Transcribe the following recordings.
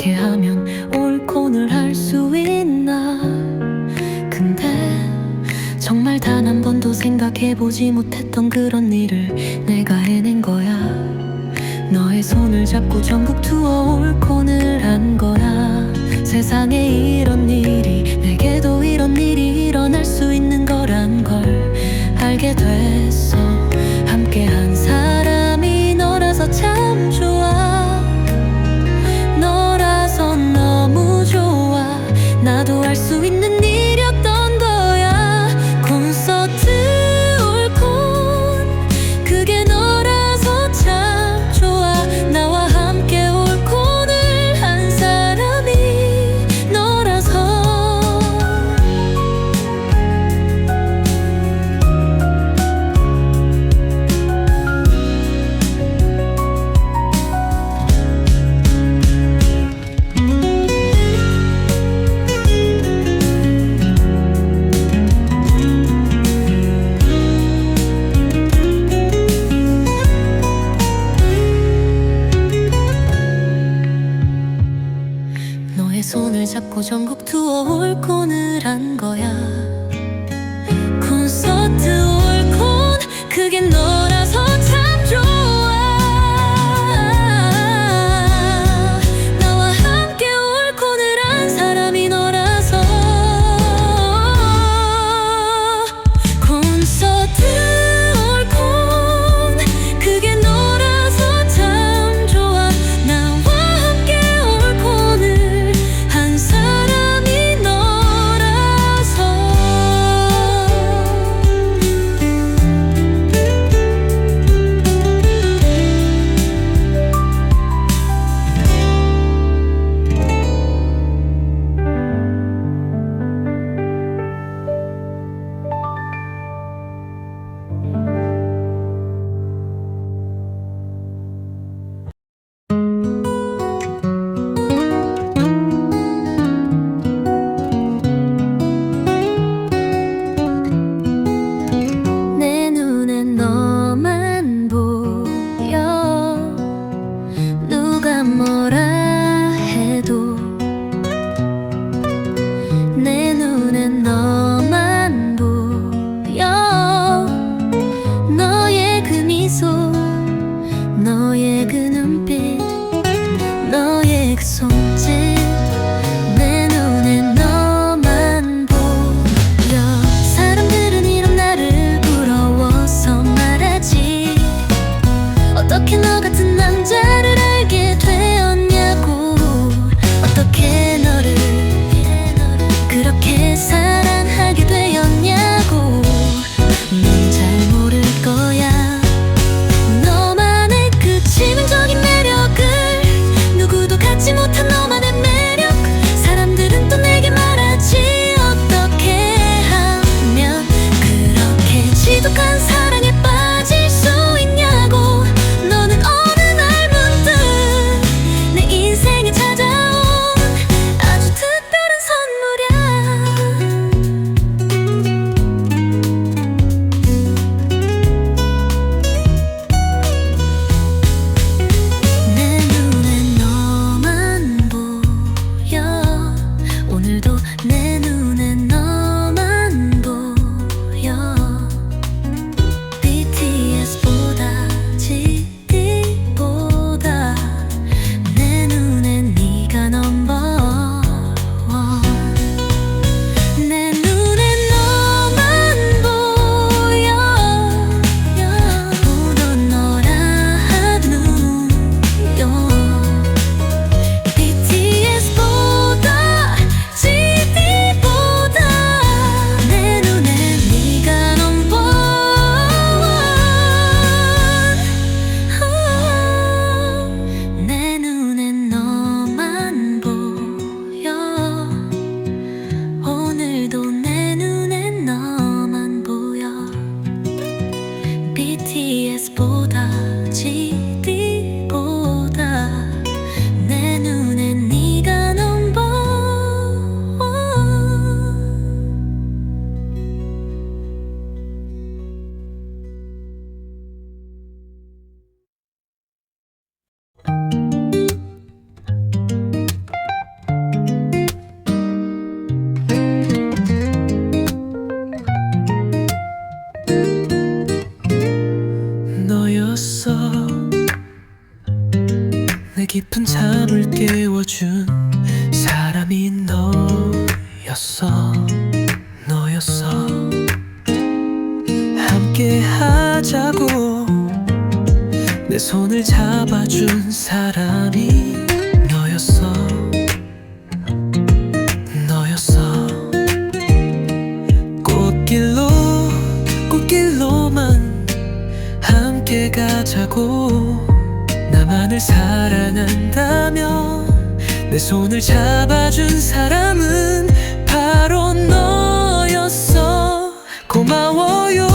어떻게 하면 올콘을 할 수 있나? 근데 정말 단 한 번도 생각해보지 못했던 그런 일을 내가 해낸 거야. 너의 손을 잡고 전국 투어 올콘을 한 거야. 세상에 이런 일이 내게도 이런 일이 일어날 수 있는 거란 걸 알게 됐어 ちも頼む 하고 나만을 사랑한다면 내 손을 잡아준 사람은 바로 너였어. 고마워요.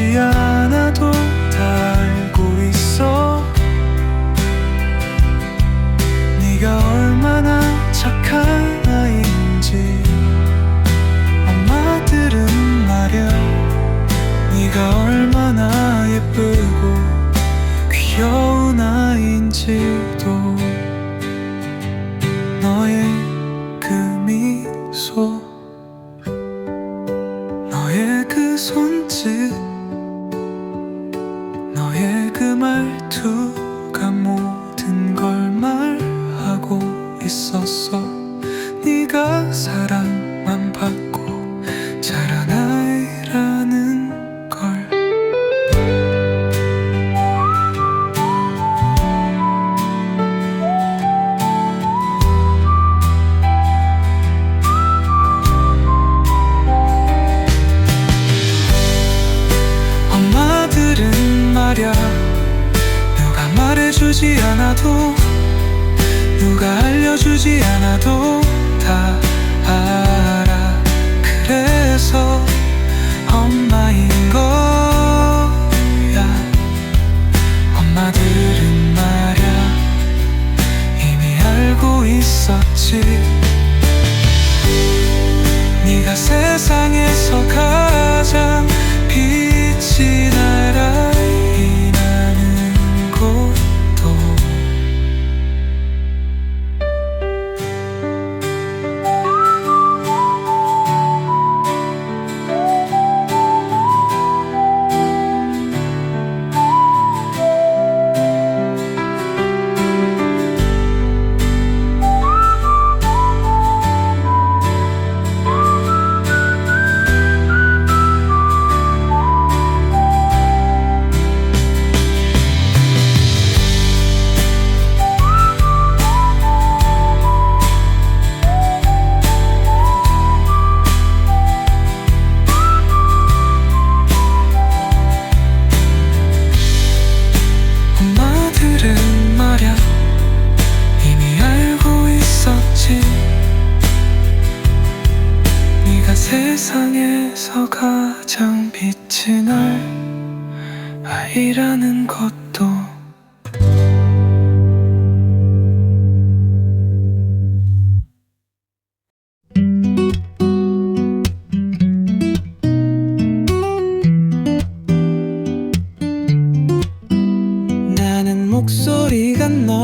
말하지 않아도 다 알고 있어. 네가 얼마나 착한 아이인지 엄마들은 말야. 네가 얼마나 예쁘고 귀여운 아이인지도 말해주지 않아도 누가 알려주지 않아도 다 알아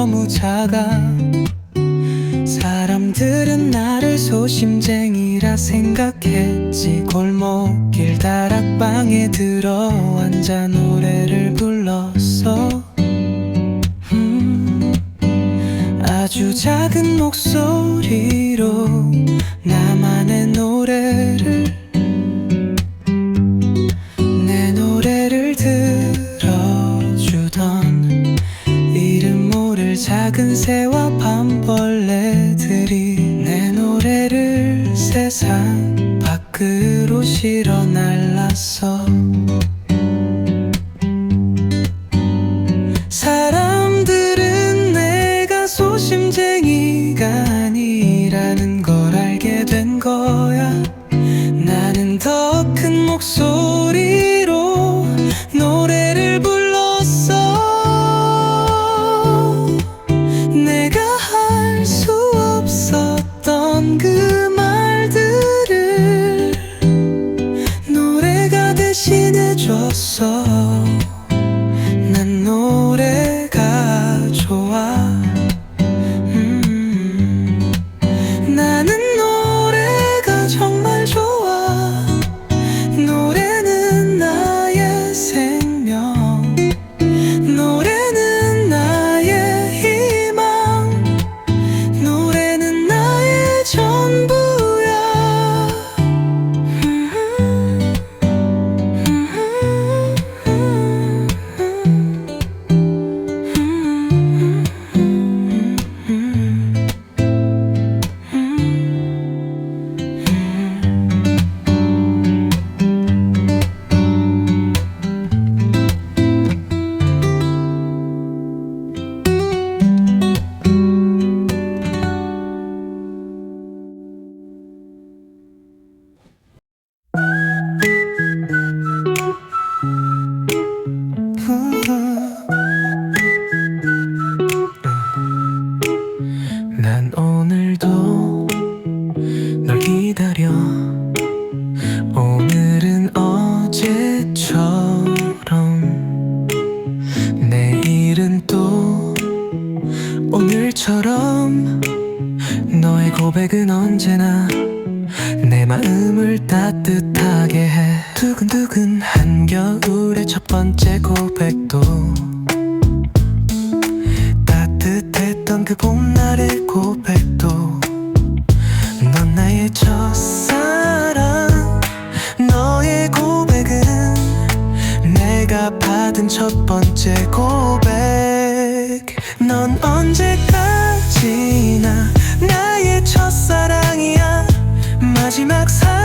너무 작아. 사람들은 나를 소심쟁이라 생각했지. 골목길 다락방에 들어 앉아 노래를 불렀어. 음, 아주 작은 목소리로 작은 새와 밤벌레들이 내 노래를 세상 밖으로 실어 날랐어 기다려. 받은 첫 번째 고백. 넌 언제까지나 나의 첫사랑이야. 마지막 사랑